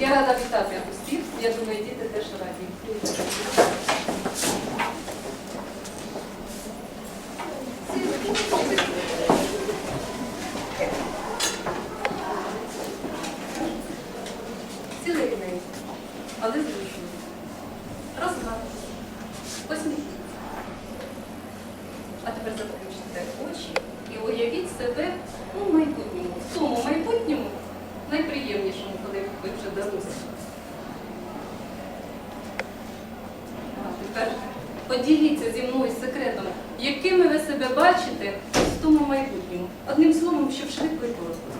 Я рада вітати усіх. Я думаю, діти теж раді. Сіли рівненько, але зручно. Розгадуйте. Посміхніться. А тепер заплющте очі і уявіть себе у майбутньому, в тому майбутньому, найприємнішому, коли ви вже дорослі. Тепер поділіться зі мною секретом, якими ви себе бачите в тому майбутньому. Одним словом, щоб швидко і коротко.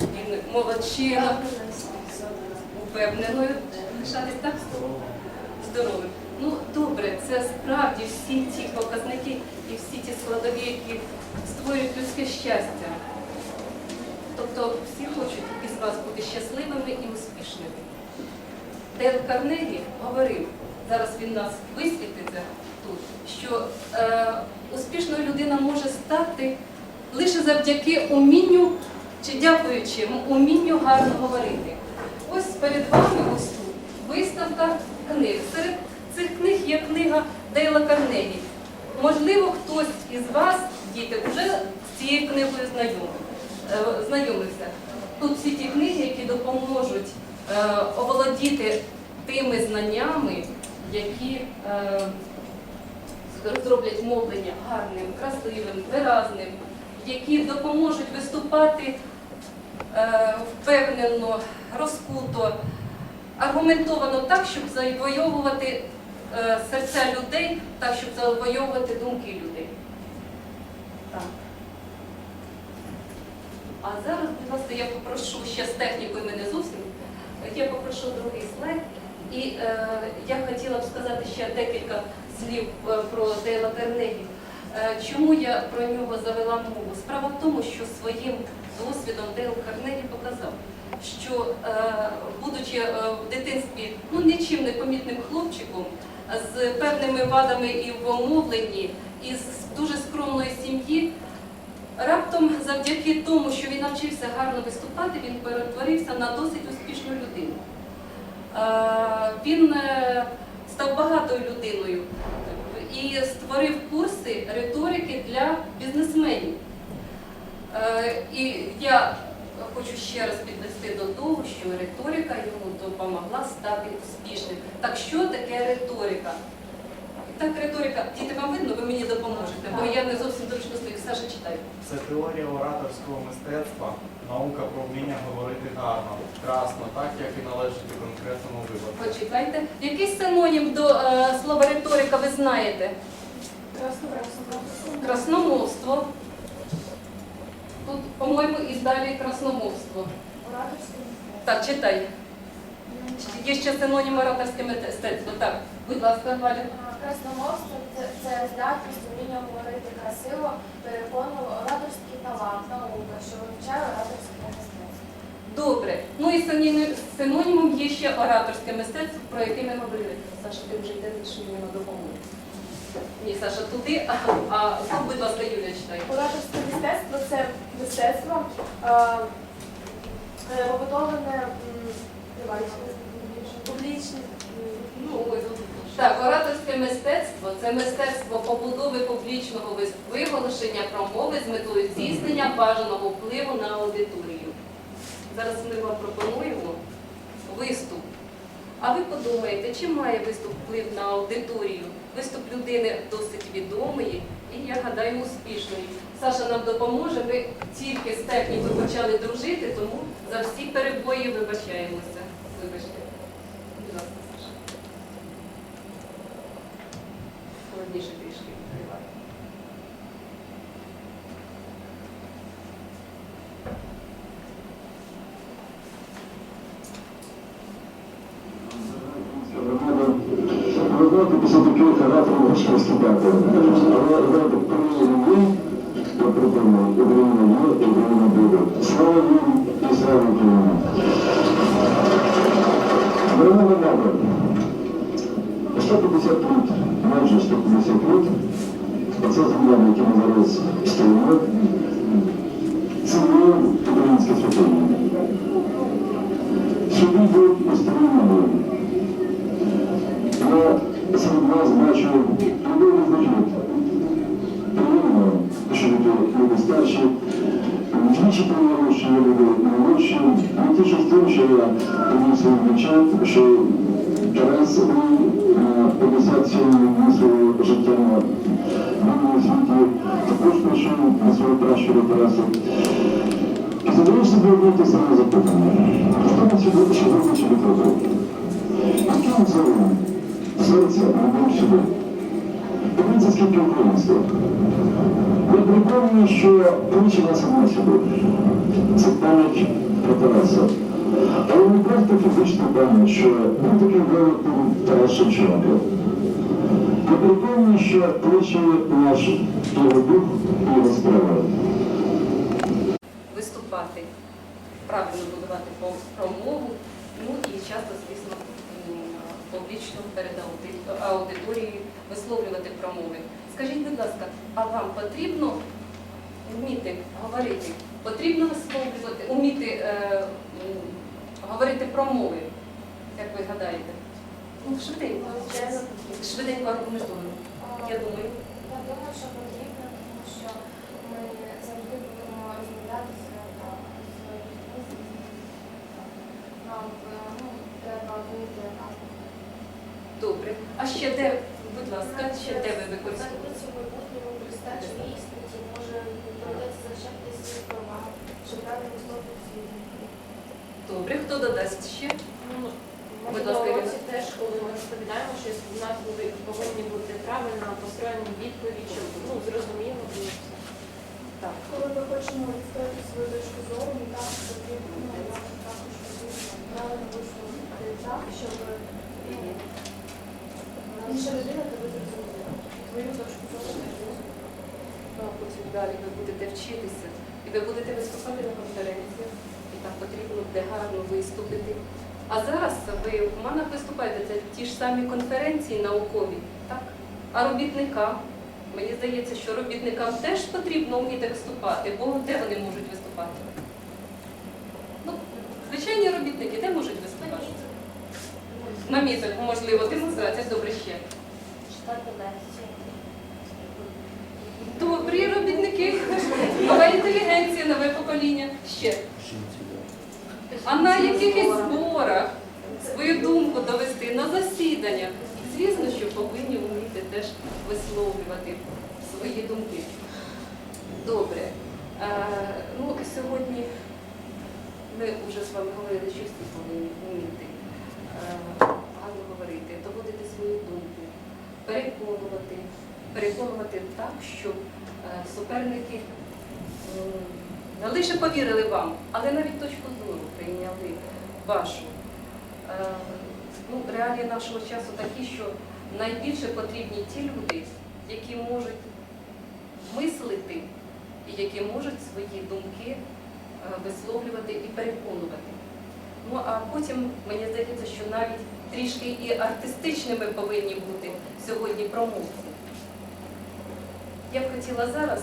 Він Молодчина, упевненою лишатись так здоровим. Ну, добре, це справді всі ті показники і всі ті складові, які створюють людське щастя. Тобто всі хочуть із вас бути щасливими і успішними. Дейл Карнегі говорив, зараз він нас висвітиться тут, що е, успішною людина може стати лише завдяки умінню чи дякуючи умінню гарно говорити. Ось перед вами ось тут виставка книг. Серед цих книг є книга Дейла Карнегі. Можливо, хтось із вас, діти, вже з цією книгою е, знайомився. Тут всі ті книги, які допоможуть е, оволодіти тими знаннями, які е, зроблять мовлення гарним, красивим, виразним, які допоможуть виступати впевнено, розкуто, аргументовано так, щоб завойовувати серця людей, так, щоб завойовувати думки людей. Так. А зараз, будь ласка, я попрошу ще з технікою мене зовсім. Я попрошу другий слайд. І е, я хотіла б сказати ще декілька слів е, про Дейла Карнегі. Е, чому я про нього завела мову? Справа в тому, що своїм досвідом Дейл Карнегі показав, що е, будучи е, в дитинстві ну, нічим не помітним хлопчиком, з певними вадами і в мовленні, із дуже скромної сім'ї, раптом завдяки тому, що він навчився гарно виступати, він перетворився на досить успішну людину. Е, Він е, став багатою людиною і створив курси риторики для бізнесменів. Е, І я хочу ще раз підвести до того, що риторика йому допомогла стати успішним. Так що таке риторика? Так, риторика, діти, вам видно, ви мені допоможете, бо я не зовсім зручно стою. Саша, читай. Це теорія ораторського мистецтва, наука про вміння говорити гарно, красно, так як і належить у конкретному випадку. Почекайте. Який синонім до е, слова риторика ви знаєте? Красномовство. Тут, по-моєму, і далі красномовство. Ораторське Так, читай. Є ще синонім ораторське мистецтво. Так, будь ласка, Валя. Красномовство це, це здатність вміння говорити красиво, переконливо, ораторський талант, наука, що вивчає ораторське мистецтво. Добре. Ну і синонімом є ще ораторське мистецтво, про яке ми говорили. Саша, ти вже йде більше мені на допомогу. Ні, Саша, туди, а, тут, будь ласка, Юля читай. Ораторське мистецтво це мистецтво е, побудоване публічне. Ну. Так, ораторське мистецтво це мистецтво побудови публічного виголошення промови з метою здійснення бажаного впливу на аудиторію. Зараз ми вам пропонуємо виступ. А ви подумаєте, чи має виступ вплив на аудиторію? Виступ людини досить відомої і, я гадаю, успішної. Саша нам допоможе. Ми тільки з технікою почали дружити, тому за всі перебої вибачаємося. Вибачте. Будь ласка, Саша. Холодніше характерів важко скидати. Але знаєте, при є, то припинно, Україна є, і Україна буде. Слава їм і слава Україні. Дорога добре. 150 літ, майже 150 літ, оце земля, на якій ми зараз стоїмо, це є українське святиня. Люди, люди старші, вдвічі приємно, що є люди молодші. Не тішусь тим, що я тоді своїм що 57 дні свого життя на вільному світі також прийшов до свого пращура Тараса. І задаєш собі одне те саме запитання. Хто на сьогодні сьогодні собі зробив? Яким зором серця любив сюди? Дивіться, скільки українства. Я переконаний, що помічена сама сюди. Це пам'ять про Тараса. Але не просто фізична пам'ять, що був таким великим Тарас Шевченко. Я переконаний, що плече наш його дух і його справа. виступати, правильно будувати промову, ну і часто, звісно, публічно перед аудиторією висловлювати промови. Скажіть, будь ласка, а вам потрібно вміти говорити? Потрібно висловлювати, вміти е, говорити промови, як ви гадаєте? Ну, швиденько, швиденько аргументовано. Я думаю. Я думаю, що потрібно, тому що ми завжди будемо розмовлятися з. Нам е, ну, треба вміти. Добре. А ще де, будь ласка, ще де ви використовуєте? В майбутньому здачі іспиті може доведеться захищати свої права, щоб правильно висловити свої. Добре, хто додасть ще? Будь Будь ласка, ласка, теж, коли ми розповідаємо, що в нас були, повинні бути правильно построєні відповіді, щоб ну, зрозуміло було все. Так. Коли ми хочемо відстояти свою точку зору, так потрібно ну, також потрібно правильно висловити так, щоб ну, інша людина тебе зрозуміла. Твою точку зору зрозуміла. Ну, а потім далі ви будете вчитися, і ви будете виступати на конференціях, і там потрібно буде гарно виступити. А зараз ви в Уманах виступаєте, це ті ж самі конференції наукові, так? А робітникам, мені здається, що робітникам теж потрібно вміти виступати, бо де вони можуть виступати? Ну, звичайні робітники, де можуть виступати? На місяць, можливо, демонстрація, добре ще. Читати лекції. Добрі робітники, нова інтелігенція, нове покоління. Ще. А на якихось зборах свою думку довести на засіданнях. Звісно, що повинні вміти теж висловлювати свої думки. Добре. Е, ну, сьогодні ми вже з вами говорили, що всі повинні вміти е, гарно говорити, доводити свою думку, переконувати, переконувати так, щоб е, суперники не лише повірили вам, але навіть точку зору прийняли вашу. Е, Ну, реалії нашого часу такі, що найбільше потрібні ті люди, які можуть мислити і які можуть свої думки е, висловлювати і переконувати. Ну а потім мені здається, що навіть трішки і артистичними повинні бути сьогодні промовці. Я б хотіла зараз,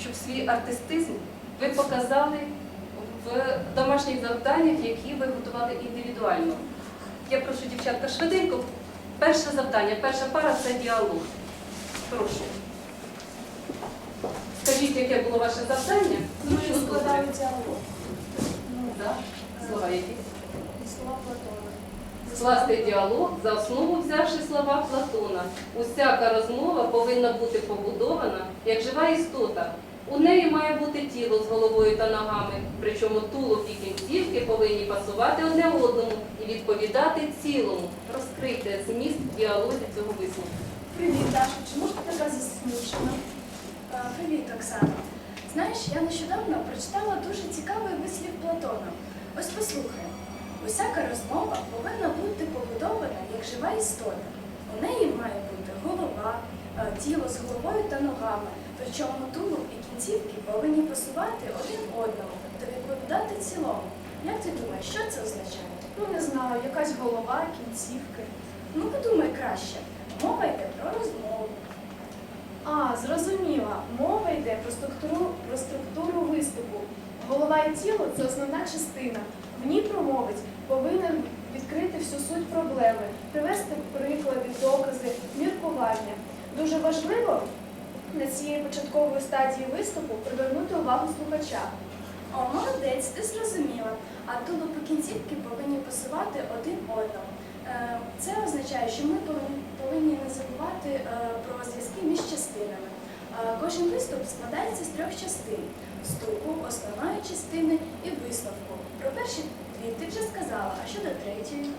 щоб свій артистизм ви показали в домашніх завданнях, які ви готували індивідуально. Я прошу дівчатка швиденько. Перше завдання, перша пара це діалог. Прошу. Скажіть, яке було ваше завдання? Що складали діалог. Да. Слова якісь. Слова Платона. Скласти діалог за основу взявши слова Платона. Усяка розмова повинна бути побудована як жива істота. У неї має бути тіло з головою та ногами, причому тулуб і кінцівки повинні пасувати одне одному і відповідати цілому. Розкрийте зміст діалозі цього висновку. Привіт, Даша. Чому ж ти така засмішена? Привіт, Оксана. Знаєш, я нещодавно прочитала дуже цікавий вислів Платона. Ось послухай. Усяка розмова повинна бути побудована як жива істота. У неї має бути голова, е, тіло з головою та ногами. Причому тулуб і кінцівки повинні пасувати один одному та відповідати цілому. Як ти думаєш, що це означає? Ну, не знаю, якась голова, кінцівки. Ну, подумай краще. Мова йде про розмову. А, зрозуміла. Мова йде про структуру, про структуру виступу. Голова і тіло це основна частина. В ній промовець повинен відкрити всю суть проблеми, привести приклади, докази, міркування. Дуже важливо на цієї початкової стадії виступу привернути увагу слухача. О, молодець, ти зрозуміла. А тулуб і кінцівки повинні пасувати один одному. Е, Це означає, що ми повинні, не забувати е, про зв'язки між частинами. Е, Кожен виступ складається з трьох частин: вступу, основної частини і висновку. Про перші дві ти вже сказала, а щодо третьої?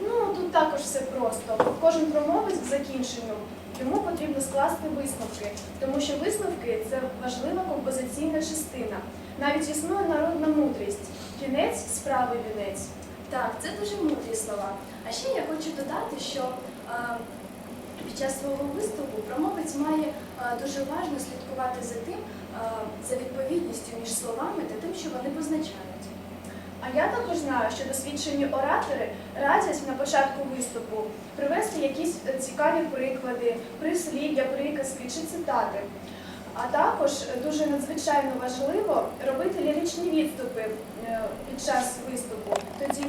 Ну, тут також все просто. Кожен промовець к закінченню йому потрібно скласти висновки, тому що висновки це важлива композиційна частина. Навіть існує народна мудрість. Кінець справи вінець. Так, це дуже мудрі слова. А ще я хочу додати, що е, під час свого виступу промовець має е, дуже уважно слідкувати за тим, е, за відповідністю між словами та тим, що вони позначають. А я також знаю, що досвідчені оратори радять на початку виступу привести якісь е, цікаві приклади, прислів'я, приказки чи цитати. А також дуже надзвичайно важливо робити ліричні відступи е, під час виступу. Тоді